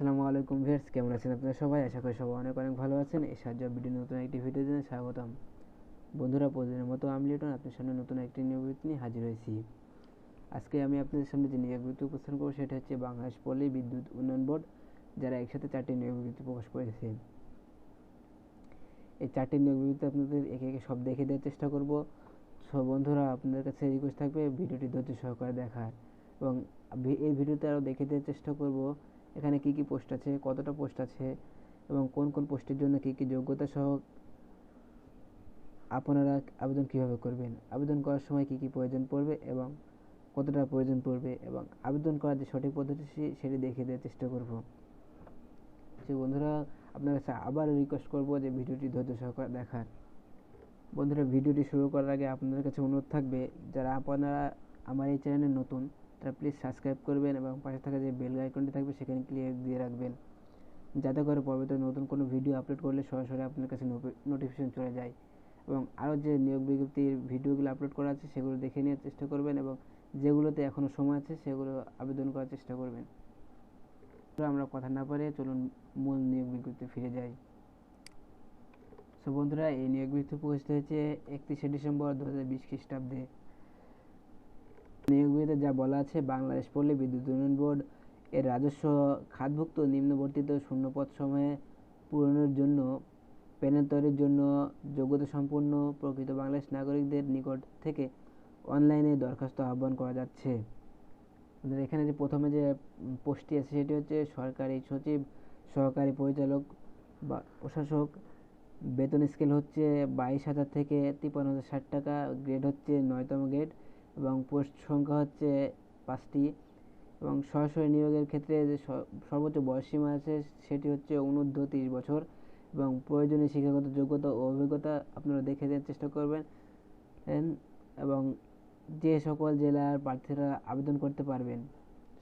আসসালামু আলাইকুম ভিয়ার্স কেমন আছেন আপনারা সবাই? আশা করি সবাই অনেক অনেক ভালো আছেন। এই সাহায্য ভিডিও নতুন একটি ভিডিও জন্য স্বাগতম। বন্ধুরা প্রতিদিনের মতো আমি লিটন আপনার সামনে নতুন একটি নিয়োগ নিয়ে হাজির হয়েছি। আজকে আমি আপনাদের সামনে যে নিয়োগ বিজ্ঞপ্তি উপস্থাপন করব, সেটা হচ্ছে বাংলাদেশ পল্লী বিদ্যুৎ উন্নয়ন বোর্ড, যারা একসাথে চারটি নিয়োগ বিজ্ঞপ্তি প্রকাশ করেছে। এই চারটি নিয়োগ বিজ্ঞপ্তি আপনাদের একে একে সব দেখে দেওয়ার চেষ্টা করব। সব বন্ধুরা, আপনাদের কাছে রিকোয়েস্ট থাকবে, ভিডিওটি ধৈর্য সহকারে দেখার। এবং এই ভিডিওতে আরও দেখে দেওয়ার চেষ্টা করব এখানে কি কি পোস্ট আছে, কতটা পোস্ট আছে এবং কোন কোন পোস্টের জন্য কি কি যোগ্যতা সহ আপনারা আবেদন কীভাবে করবেন, আবেদন করার সময় কি কি প্রয়োজন পড়বে এবং কতটা প্রয়োজন পড়বে এবং আবেদন করার যে সঠিক পদ্ধতি সেটি দেখিয়ে দেওয়ার চেষ্টা করব। যে বন্ধুরা, আপনার কাছে আবার রিকোয়েস্ট করব যে ভিডিওটি ধৈর্য সহকারে দেখার। বন্ধুরা, ভিডিওটি শুরু করার আগে আপনাদের কাছে অনুরোধ থাকবে, যারা আপনারা আমার এই চ্যানেলে নতুন তারা প্লিজ সাবস্ক্রাইব করবেন এবং পাশে থাকা যে বেল আইকনটি থাকবে, সেখানে ক্লিক দিয়ে রাখবেন। যাতে করে পরবর্তী নতুন কোনো ভিডিও আপলোড করলে সরাসরি আপনার কাছে নোটিফিকেশন চলে যায়। এবং আরও যে নিয়োগ বিজ্ঞপ্তির ভিডিওগুলো আপলোড করা আছে, সেগুলো দেখে নেওয়ার চেষ্টা করবেন এবং যেগুলোতে এখনও সময় আছে, সেগুলো আবেদন করার চেষ্টা করবেন। আমরা কথা না পারে চলুন মূল নিয়োগ বিজ্ঞপ্তি ফিরে যাই। সো বন্ধুরা, এই নিয়োগ বিজ্ঞপ্তি প্রকাশিত হয়েছে একত্রিশে ডিসেম্বর দু হাজার বিশ খ্রিস্টাব্দে। নিয়োগবিতে যা বলা আছে, বাংলাদেশ পল্লী বিদ্যুৎ উন্নয়ন বোর্ড এর রাজস্ব খাতভুক্ত নিম্নবর্তিত শূন্যপদ সময়ে পূরণের জন্য, প্যানেল তৈরির জন্য যোগ্যতা সম্পন্ন প্রকৃত বাংলাদেশ নাগরিকদের নিকট থেকে অনলাইনে দরখাস্ত আহ্বান করা যাচ্ছে। এখানে যে প্রথমে যে পোস্টটি আছে, সেটি হচ্ছে সরকারি সচিব, সহকারী পরিচালক বা প্রশাসক। বেতন স্কেল হচ্ছে বাইশ হাজার থেকে তিপ্পান্ন হাজার ষাট টাকা, গ্রেড হচ্ছে নয়তম গ্রেড। এবং পোস্ট সংখ্যা হচ্ছে পাঁচটি এবং সরাসরি নিয়োগের ক্ষেত্রে যে সর্বোচ্চ বয়সসীমা আছে সেটি হচ্ছে অনূর্ধ্ব তিরিশ বছর এবং প্রয়োজনীয় শিক্ষাগত যোগ্যতা ও অভিজ্ঞতা আপনারা দেখে দেওয়ার চেষ্টা করবেন। এবং যে সকল জেলার প্রার্থীরা আবেদন করতে পারবেন,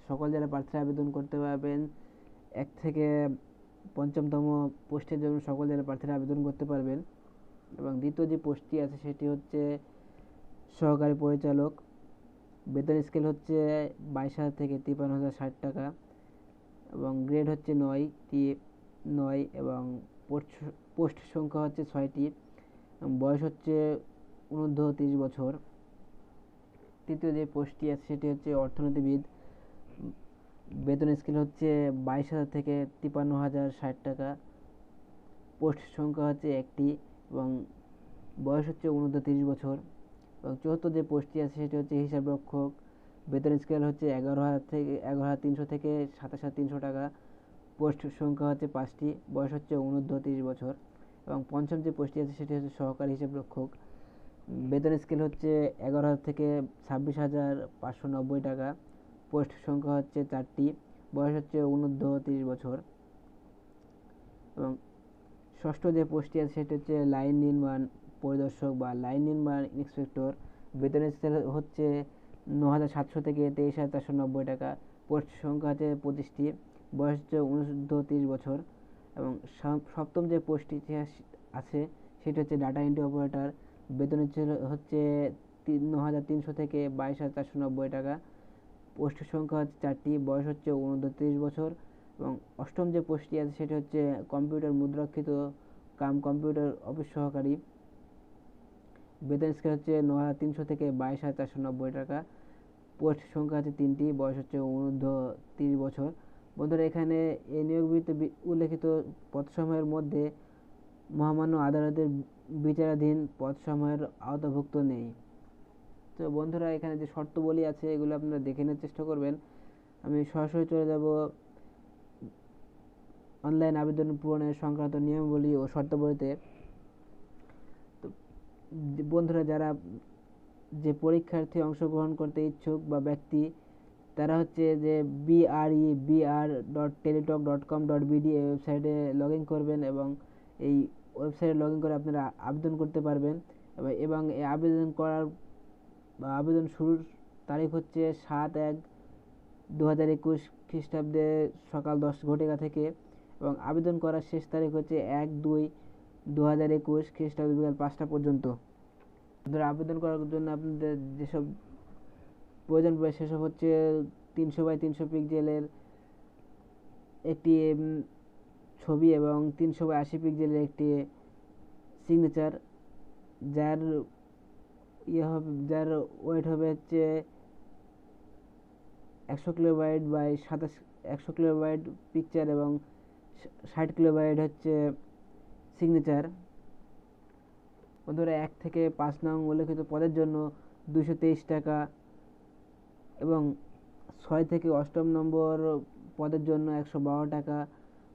সকল জেলার প্রার্থীরা আবেদন করতে পারবেন, এক থেকে পঞ্চমতম পোস্টের জন্য সকল জেলার প্রার্থীরা আবেদন করতে পারবেন এবং দ্বিতীয় যে পোস্টটি আছে সেটি হচ্ছে সহকারী পরিচালক। বেতন স্কেল হচ্ছে বাইশ হাজার থেকে তিপ্পান্ন হাজার ষাট টাকা এবং গ্রেড হচ্ছে নয়, টি নয় এবং পোস্ট পোস্ট সংখ্যা হচ্ছে ছয়টি। বয়স হচ্ছে ঊনূর্ধ্ব তিরিশ বছর। তৃতীয় যে পোস্টটি আছে সেটি হচ্ছে অর্থনীতিবিদ। বেতন স্কেল হচ্ছে বাইশ হাজার থেকে তিপ্পান্ন হাজার ষাট টাকা। পোস্ট সংখ্যা হচ্ছে একটি এবং বয়স হচ্ছে ঊনূর্ধ্ব তিরিশ বছর। এবং চতুর্থ যে পোস্টটি আছে, সেটি হচ্ছে হিসাব রক্ষক বেতন স্কেল হচ্ছে এগারো হাজার থেকে, এগারো হাজার তিনশো থেকে সাতাশ হাজার তিনশো টাকা। পোস্ট সংখ্যা হচ্ছে পাঁচটি, বয়স হচ্ছে অনূর্ধ্ব তিরিশ বছর। এবং পঞ্চম যে পোস্টটি আছে, সেটি হচ্ছে সহকারী হিসাব রক্ষক বেতন স্কেল হচ্ছে এগারো হাজার থেকে ছাব্বিশ হাজার পাঁচশো নব্বই টাকা। পোস্ট সংখ্যা হচ্ছে চারটি, বয়স হচ্ছে অনূর্ধ্ব তিরিশ বছর। এবং ষষ্ঠ যে পোস্টটি আছে, সেটি হচ্ছে লাইন নির্মাণ। পরিদর্শক বা লাইন নির্মাণ ইন্সপেক্টর বেতনের স্কেল হচ্ছে ন হাজার সাতশো থেকে তেইশ হাজার চারশো নব্বই টাকা। পোস্ট সংখ্যা আছে পঁচিশটি। বয়স হচ্ছে উনসুদ্ধ তিরিশ বছর এবং সপ্তম যে পোস্টটি আছে, সেটি হচ্ছে ডাটা এন্ট্রি অপারেটর বেতন হচ্ছে তিন হাজার তিনশো থেকে বাইশ হাজার চারশো নব্বই টাকা। পোস্টের সংখ্যা হচ্ছে চারটি। বয়স হচ্ছে উনসত্তর তিরিশ বছর এবং অষ্টম যে পোস্টটি আছে, সেটি হচ্ছে কম্পিউটার মুদ্রাক্ষিত কাম কম্পিউটার অফিস সহকারী। বেতন স্কেল হচ্ছে ন হাজার তিনশো থেকে বাইশ হাজার চারশো নব্বই টাকা। পোস্ট সংখ্যা আছে তিনটি, বয়স হচ্ছে অনূর্ধ্ব তিরিশ বছর। বন্ধুরা, এখানে এই নিয়োগ উল্লেখিত পদসমূহের মধ্যে মহামান্য আদালতের বিচারাধীন পদসমূহের আওতাভুক্ত নেই। তো বন্ধুরা, এখানে যে শর্তবলী আছে, এগুলো আপনারা দেখে নেওয়ার চেষ্টা করবেন। আমি সরাসরি চলে যাব। অনলাইন আবেদন পূরণের সংক্রান্ত নিয়মাবলী ও শর্তাবলীতে। বন্ধুরা যারা যে পরীক্ষার্থী অংশগ্রহণ করতে ইচ্ছুক বা ব্যক্তি, তারা হচ্ছে যে BRE BR dot Teletalk dot com dot BD এই ওয়েবসাইটে লগ ইন করবেন এবং এই ওয়েবসাইটে লগ ইন করে আপনারা আবেদন করতে পারবেন। এবং এই আবেদন করার আবেদন শুরুর তারিখ হচ্ছে সাত এক দু হাজার একুশ খ্রিস্টাব্দে সকাল দশ ঘটিকা থেকে। এবং আবেদন করার শেষ তারিখ হচ্ছে এক দুই দু হাজার একুশ খ্রিস্টাব্দ বিকাল পাঁচটা পর্যন্ত। আপনারা আবেদন করার জন্য আপনাদের যেসব প্রয়োজন পড়বে, সেসব হচ্ছে তিনশো বাই তিনশো পিক্সেলের একটি ছবি এবং তিনশো বাই আশি পিক্সেলের একটি সিগনেচার যার ইয়ে হবে, যার ওয়েট হবে হচ্ছে একশো কিলোবাইট বাই সাতাশ, একশো কিলোবাইট পিকচার এবং ষাট কিলোবাইট হচ্ছে সিগনেচার বন্ধুরা এক থেকে পাঁচ নং উল্লেখিত পদের জন্য দুশো তেইশ টাকা এবং ছয় থেকে অষ্টম নম্বর পদের জন্য একশো বারো টাকা।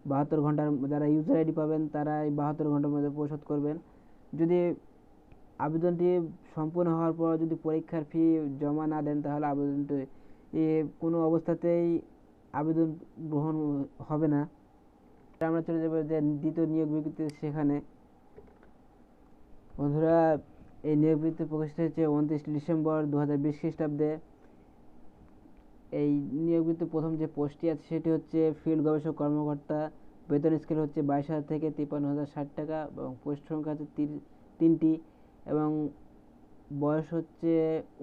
বাহাত্তর ঘণ্টার যারা ইউজার আইডি পাবেন তারা এই বাহাত্তর ঘণ্টার মধ্যে পরিশোধ করবেন। যদি আবেদনটি সম্পূর্ণ হওয়ার পর যদি পরীক্ষার ফি জমা না দেন, তাহলে আবেদনটি কোনো অবস্থাতেই আবেদন গ্রহণ হবে না। আমরা চলে যাব দ্বিতীয় নিয়োগ বিজ্ঞপ্তি সেখানে। বন্ধুরা, এই নিয়োগ বিজ্ঞপ্তি প্রকাশিত হয়েছে উনত্রিশ ডিসেম্বর দু হাজার বিশ খ্রিস্টাব্দে। এই নিয়োগ বিজ্ঞপ্তি প্রথম যে পোস্টটি আছে সেটি হচ্ছে, ফিল্ড গবেষক কর্মকর্তা, বেতন স্কেল হচ্ছে বাইশ হাজার থেকে তিপ্পান্ন হাজার ষাট টাকা এবং পোস্ট সংখ্যা হচ্ছে তিনটি এবং বয়স হচ্ছে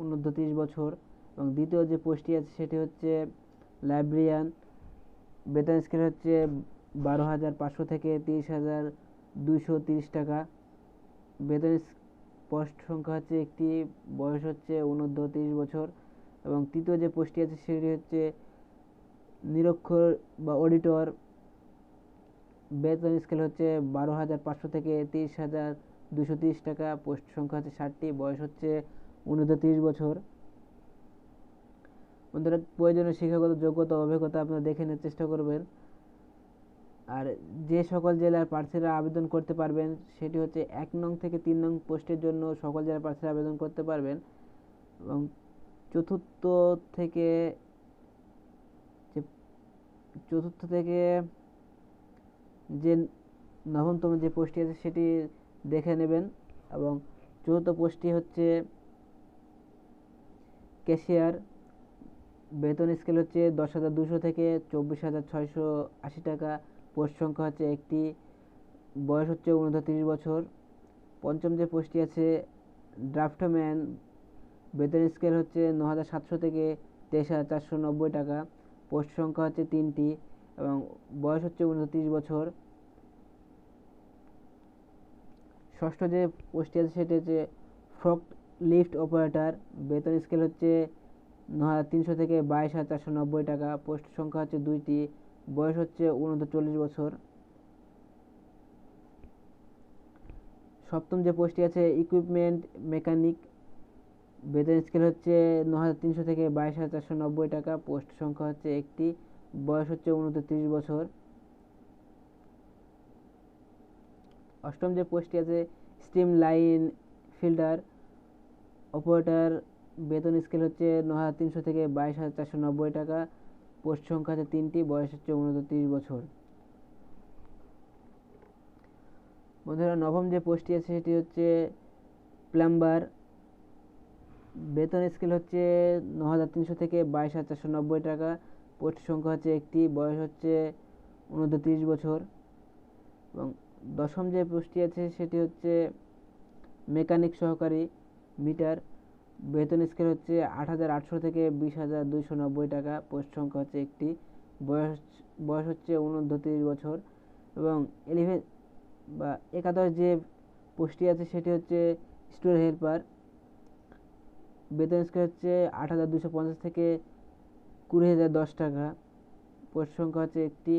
ঊনূর্ধ্ব তিরিশ বছর। এবং দ্বিতীয় যে পোস্টটি আছে সেটি হচ্ছে, লাইব্রেরিয়ান, বেতন স্কেল হচ্ছে বারো হাজার পাঁচশো থেকে তিরিশ হাজার দুইশো তিরিশ টাকা। বেতন পোস্ট সংখ্যা হচ্ছে একটি, বয়স হচ্ছে ঊনূর্ধ্ব তিরিশ বছর এবং তৃতীয় যে পোস্টটি আছে সেটি হচ্ছে নিরক্ষর বা অডিটর। বেতন স্কেল হচ্ছে বারো হাজার পাঁচশো থেকে তিরিশ হাজার দুশো তিরিশ টাকা। পোস্ট সংখ্যা হচ্ছে ষাটটি, বয়স হচ্ছে ঊনূর্ধ্ব তিরিশ বছর। বন্ধুরা প্রয়োজনীয় শিক্ষাগত যোগ্যতা অভিজ্ঞতা আপনারা দেখে নেওয়ার চেষ্টা করবেন। আর যে সকল জেলার প্রার্থীরা আবেদন করতে পারবেন, সেটি হচ্ছে এক নং থেকে তিন নং পোস্টের জন্য সকল জেলার প্রার্থীরা আবেদন করতে পারবেন। এবং চতুর্থ থেকে যে চতুর্থ থেকে যে নবমতম যে পোস্টটি আছে, সেটি দেখে নেবেন। এবং চতুর্থ পোস্টটি হচ্ছে ক্যাশিয়ার। বেতন স্কেল হচ্ছে দশ হাজার দুশো থেকে চব্বিশ হাজার ছয়শো আশি টাকা। পোস্ট সংখ্যা হচ্ছে একটি, বয়স হচ্ছে উনত্রিশ বছর। পঞ্চম যে পোস্টটি আছে, ড্রাফটম্যান, বেতন স্কেল হচ্ছে ন হাজার সাতশো থেকে তেইশ হাজার চারশো নব্বই টাকা। পোস্ট সংখ্যা হচ্ছে তিনটি এবং বয়স হচ্ছে উনত্রিশ বছর। ষষ্ঠ যে পোস্টটি আছে, সেটি হচ্ছে ফ্রক লিফট অপারেটর। বেতন স্কেল হচ্ছে ন হাজার তিনশো থেকে বাইশ হাজার চারশো নব্বই টাকা। পোস্ট সংখ্যা হচ্ছে দুইটি বয়স হচ্ছে উনচল্লিশ বছর। সপ্তম যে পোস্টটি আছে ইকুইপমেন্ট মেকানিক বেতন স্কেল হচ্ছে ন হাজার তিনশো থেকে বাইশ হাজার চারশো নব্বই টাকা। পোস্ট সংখ্যা হচ্ছে একটি, বয়স হচ্ছে উনত্রিশ বছর। অষ্টম যে পোস্টটি আছে স্টিম লাইন ফিল্টার অপারেটর বেতন স্কেল হচ্ছে ন হাজার তিনশো থেকে বাইশ হাজার চারশো নব্বই টাকা। পোস্ট সংখ্যা হচ্ছে তিনটি, বয়স হচ্ছে উনত্রিশ বছর। বন্ধুরা, নবম যে পোস্টটি আছে, সেটি হচ্ছে প্লাম্বার। বেতন স্কেল হচ্ছে ন হাজার তিনশো থেকে বাইশ হাজার চারশো নব্বই টাকা। পোস্ট সংখ্যা হচ্ছে একটি, বয়স হচ্ছে উনত্রিশ বছর। এবং দশম যে পোস্টটি আছে, সেটি হচ্ছে মেকানিক সহকারী মিটার। বেতন স্কেল হচ্ছে আট হাজার আটশো থেকে বিশ হাজার দুইশো নব্বই টাকা। পোস্ট সংখ্যা হচ্ছে একটি। বয়স বয়স হচ্ছে উনত্রিশ বছর এবং ইলেভেন বা একাদশ যে পোস্টটি আছে সেটি হচ্ছে স্টোর হেল্পার বেতন স্কেল হচ্ছে আট হাজার দুশো পঞ্চাশ থেকে কুড়ি হাজার দশ টাকা। পোস্ট সংখ্যা হচ্ছে একটি।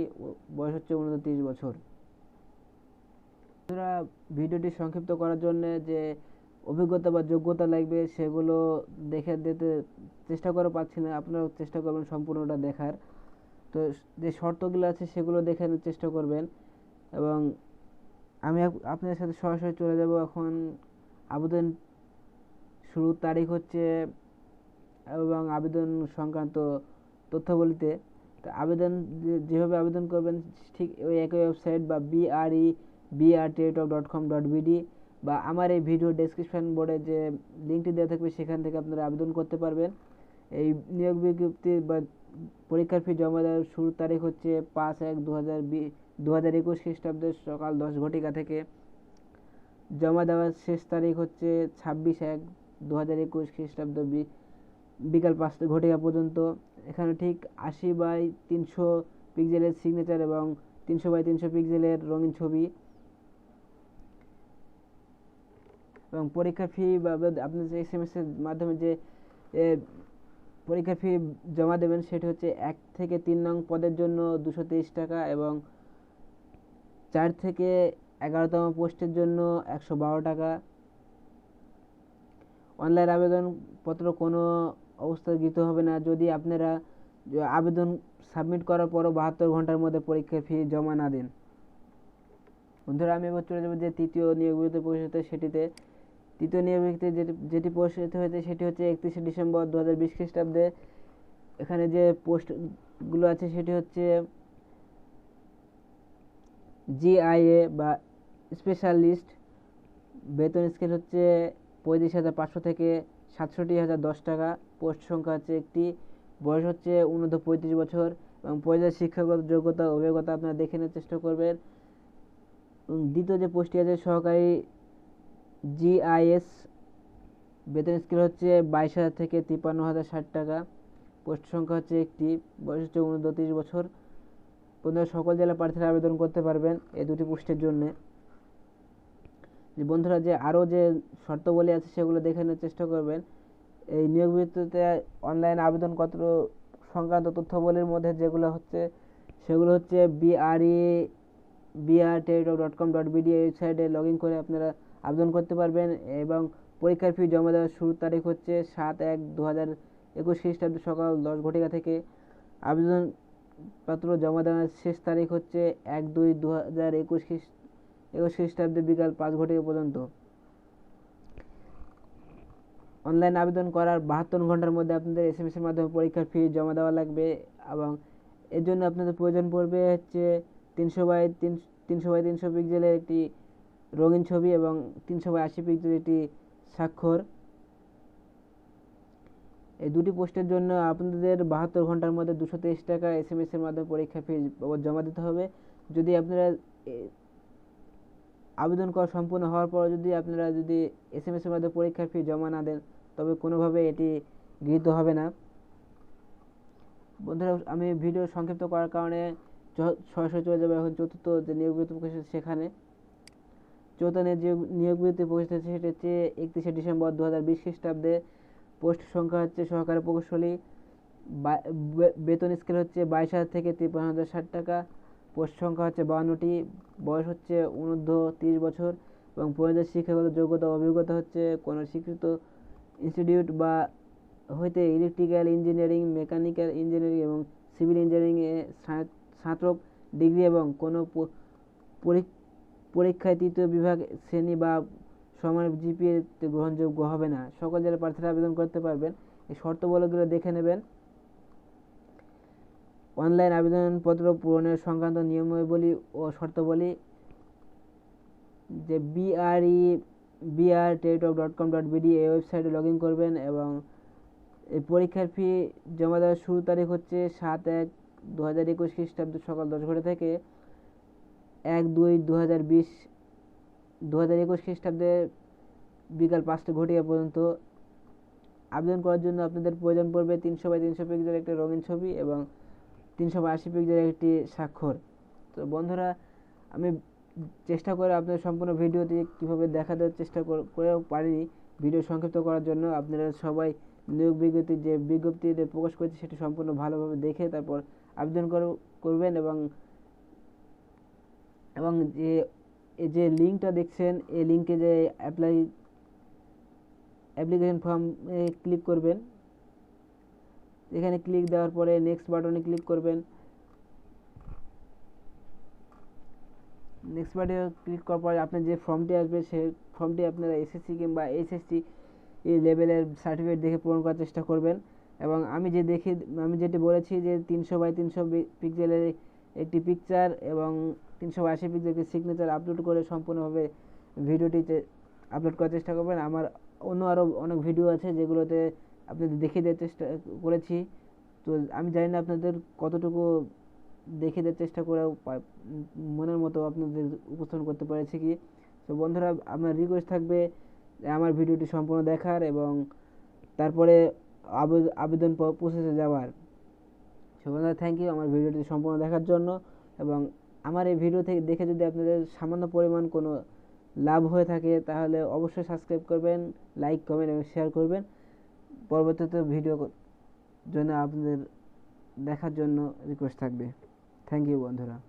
বয়স হচ্ছে উনত্রিশ বছর। ভিডিওটি সংক্ষিপ্ত করার জন্য যে অভিজ্ঞতা বা যোগ্যতা লাগবে, সেগুলো দেখে দিতে চেষ্টা করে পাচ্ছি না। আপনারাও চেষ্টা করবেন সম্পূর্ণটা দেখার। তো যে শর্তগুলো আছে, সেগুলো দেখে চেষ্টা করবেন। এবং আমি আপনাদের সাথে সরাসরি চলে যাব এখন। আবেদন শুরুর তারিখ হচ্ছে এবং আবেদন সংক্রান্ত তথ্যাবলিতে। তো আবেদন যেভাবে আবেদন করবেন, ঠিক ওই একই ওয়েবসাইট বা BRE BR Teletalk dot com dot BD বা আমার এই ভিডিও ডেসক্রিপশন বোর্ডে যে লিঙ্কটি দেওয়া থাকবে, সেখান থেকে আপনারা আবেদন করতে পারবেন। এই নিয়োগ বিজ্ঞপ্তি বা পরীক্ষার ফি জমা দেওয়ার শুরুর তারিখ হচ্ছে পাঁচ এক দু হাজার বি, দু হাজার একুশ খ্রিস্টাব্দের সকাল দশ ঘটিকা থেকে। জমা দেওয়ার শেষ তারিখ হচ্ছে ছাব্বিশ এক দু হাজার একুশ খ্রিস্টাব্দ বিকাল পাঁচটা ঘটিকা পর্যন্ত। এখানে ঠিক আশি বাই তিনশো পিক্সেলের সিগনেচার এবং তিনশো বাই তিনশো পিক্সেলের রঙিন ছবি। এবং পরীক্ষার ফি বা আপনি যে এস এম এসের মাধ্যমে যে পরীক্ষার ফি জমা দেবেন সেটি হচ্ছে এক থেকে তিন নং পদের জন্য দুশো তেইশ টাকা এবং চার থেকে এগারোতম পোস্টের জন্য একশো বারো টাকা। অনলাইন আবেদনপত্র কোনো অবস্থায় দিতে হবে না। যদি আপনারা আবেদন সাবমিট করার পরও বাহাত্তর ঘণ্টার মধ্যে পরীক্ষার ফি জমা না দেন। বন্ধুরা, আমি এবার চলে যাব যে তৃতীয় নিয়োগ বিরতি পরিষদে সেটিতে। তৃতীয় নিয়োগ বিরতি যেটি যেটি প্রসারিত হয়েছে সেটি হচ্ছে একত্রিশে ডিসেম্বর দু হাজার বিশ খ্রিস্টাব্দে। এখানে যে পোস্টগুলো আছে সেটি হচ্ছে জিআইএ বা স্পেশালিস্ট। বেতন স্কেল হচ্ছে পঁয়ত্রিশ হাজার পাঁচশো থেকে সাতষট্টি হাজার দশ টাকা। পোস্ট সংখ্যা হচ্ছে একটি। বয়স হচ্ছে উন্নত পঁয়ত্রিশ বছর এবং পর্যায়ে শিক্ষাগত যোগ্যতা অভিজ্ঞতা আপনারা দেখে নেওয়ার চেষ্টা করবেন। দ্বিতীয় যে পোস্টটি আছে সহকারী জিআইএস বেতন স্কেল হচ্ছে বাইশ হাজার থেকে তিপ্পান্ন হাজার ষাট টাকা। পোস্ট সংখ্যা হচ্ছে একটি। বয়স হচ্ছে উনত্রিশ বছর। বন্ধুরা, সকল জেলা প্রার্থীরা আবেদন করতে পারবেন এই দুটি পোস্টের জন্যে। বন্ধুরা, যে আরও যে শর্তাবলী আছে সেগুলো দেখে নেওয়ার চেষ্টা করবেন। এই নিয়োগ বিজ্ঞপ্তিতে অনলাইন আবেদন কত সংক্রান্ত তথ্যাবলীর মধ্যে যেগুলো হচ্ছে, সেগুলো হচ্ছে BRE BR Teletalk dot com dot BD ওয়েবসাইটে লগ ইন করে আপনারা আবেদন করতে পারবেন এবং পরীক্ষার ফি জমা দেওয়ার শুরুর তারিখ হচ্ছে সাত এক দু হাজার একুশ খ্রিস্টাব্দ সকাল দশ ঘটিকা থেকে। আবেদনপত্র জমা দেওয়ার শেষ তারিখ হচ্ছে এক দুই দু হাজার একুশ খ্রিস্ট একুশ খ্রিস্টাব্দে বিকাল পাঁচ ঘটিকা পর্যন্ত। অনলাইন আবেদন করার বাহাত্তর ঘণ্টার মধ্যে আপনাদের এস এম এসের মাধ্যমে পরীক্ষার ফি জমা দেওয়া লাগবে এবং এর জন্য আপনাদের প্রয়োজন পড়বে হচ্ছে তিনশো বাই তিন, তিনশো বাই তিনশো পিক্সেলের একটি রঙিন ছবি এবং তিনশো বাই আশি পিক্সেলের একটি স্বাক্ষর। এই দুটি পোস্টের জন্য আপনাদের বাহাত্তর ঘণ্টার মধ্যে দুশো তেইশ টাকা এস এম এসের মাধ্যমে পরীক্ষা ফি জমা দিতে হবে। যদি আপনারা আবেদন করা সম্পূর্ণ হওয়ার পর যদি আপনারা যদি এস এম এসের মাধ্যমে পরীক্ষার ফি জমা না দেন, তবে কোনোভাবে এটি গৃহীত হবে না। বন্ধুরা, আমি ভিডিও সংক্ষিপ্ত করার কারণে সরাসরি চলে যাবে। এখন চতুর্থ যে নিয়োগ বিরতি প্রকাশ সেখানে যে নিয়োগ বিরতি প্রকাশ সেটি হচ্ছে একত্রিশে ডিসেম্বর দু হাজার বিশ খ্রিস্টাব্দে। পোস্ট সংখ্যা হচ্ছে সহকারী প্রকৌশলী বেতন স্কেল হচ্ছে বাইশ হাজার থেকে তিপ্পান্ন হাজার ষাট টাকা। পোস্ট সংখ্যা হচ্ছে বাউন্নটি, বয়স হচ্ছে অনূর্ধ্ব তিরিশ বছর এবং প্রয়োজনীয় শিক্ষাগত যোগ্যতা অভিজ্ঞতা হচ্ছে কোনো স্বীকৃত ইনস্টিটিউট বা হইতে ইলেকট্রিক্যাল ইঞ্জিনিয়ারিং, মেকানিক্যাল ইঞ্জিনিয়ারিং এবং সিভিল ইঞ্জিনিয়ারিংয়ে স্নাতক ডিগ্রি এবং কোনো পরীক্ষায় তৃতীয় বিভাগ শ্রেণি বা সমান জিপিএতে গ্রহণযোগ্য হবে না। সকল জেলার প্রার্থীরা আবেদন করতে পারবেন। এই শর্তাবলীগুলো দেখে নেবেন। অনলাইন আবেদনপত্র পূরণের সংক্রান্ত নিয়মাবলী ও শর্তাবলী যে BRE BR Teletalk dot com dot BD এই ওয়েবসাইটে লগ ইন করবেন এবং এই পরীক্ষার ফি জমা দেওয়ার শুরু তারিখ হচ্ছে সাত এক দু হাজার একুশ খ্রিস্টাব্দ সকাল দশ ঘটা থেকে এক, দুই দু হাজার বিশ দু হাজার একুশ খ্রিস্টাব্দে বিকাল পাঁচটা ঘটিকা পর্যন্ত আবেদন করার জন্য আপনাদের প্রয়োজন পড়বে তিনশো বাই তিনশো পিক্সেলের একটা রঙিন ছবি এবং তিনশো বাই আশি পিক্সেলের একটি স্বাক্ষর। তো বন্ধুরা, আমি চেষ্টা করে আপনাদের সম্পূর্ণ ভিডিওটি কীভাবে দেখা দেওয়ার চেষ্টা করেও পারিনি। ভিডিও সংক্ষিপ্ত করার জন্য আপনারা সবাই নিয়োগ বিজ্ঞপ্তি, যে বিজ্ঞপ্তিতে প্রকাশ করেছে সেটি সম্পূর্ণ ভালোভাবে দেখে তারপর আবেদন করবেন এবং এবং যে যে লিঙ্কটা দেখছেন, এই লিঙ্কে যে অ্যাপ্লাই অ্যাপ্লিকেশন ফর্মে ক্লিক করবেন। এখানে ক্লিক দেওয়ার পরে নেক্সট বাটনে ক্লিক করবেন। নেক্সট বাটনে ক্লিক করার পরে আপনার যে ফর্মটি আসবে সেই ফর্মটি আপনারা এসএসসি কিংবা এইচএসসি এই লেভেলের সার্টিফিকেট দেখে পূরণ করার চেষ্টা করবেন। এবং আমি যে দেখি, আমি যেটি বলেছি যে তিনশো বাই তিনশো পিক্সেলের একটি পিকচার এবং তিনশো আশি পিক্সেলের সিগনেচার আপলোড করে সম্পূর্ণভাবে ভিডিওটি আপলোড করার চেষ্টা করবেন। আমার অন্য আরও অনেক ভিডিও আছে যেগুলোতে আপনাদের দেখিয়ে দেওয়ার চেষ্টা করেছি। তো আমি জানি না আপনাদের কতটুকু দেখিয়ে দেওয়ার চেষ্টা করে মনের মতো আপনাদের উপস্থাপন করতে পেরেছি কি। তো বন্ধুরা, আমার রিকোয়েস্ট থাকবে আমার ভিডিওটি সম্পূর্ণ দেখার এবং তারপরে আবেদন প্রসেসে যাওয়ার। সবাই থ্যাংক ইউ আমার ভিডিওটি সম্পূর্ণ দেখার জন্য এবং আমার এই ভিডিও থেকে দেখে যদি আপনাদের সামান্য পরিমাণ কোনো লাভ হয়ে থাকে, তাহলে অবশ্যই সাবস্ক্রাইব করবেন লাইক কমেন্ট এবং শেয়ার করবেন। পরবর্তীতে ভিডিও জন্য আপনাদের দেখার জন্য রিকোয়েস্ট থাকবে। থ্যাংক ইউ বন্ধুরা।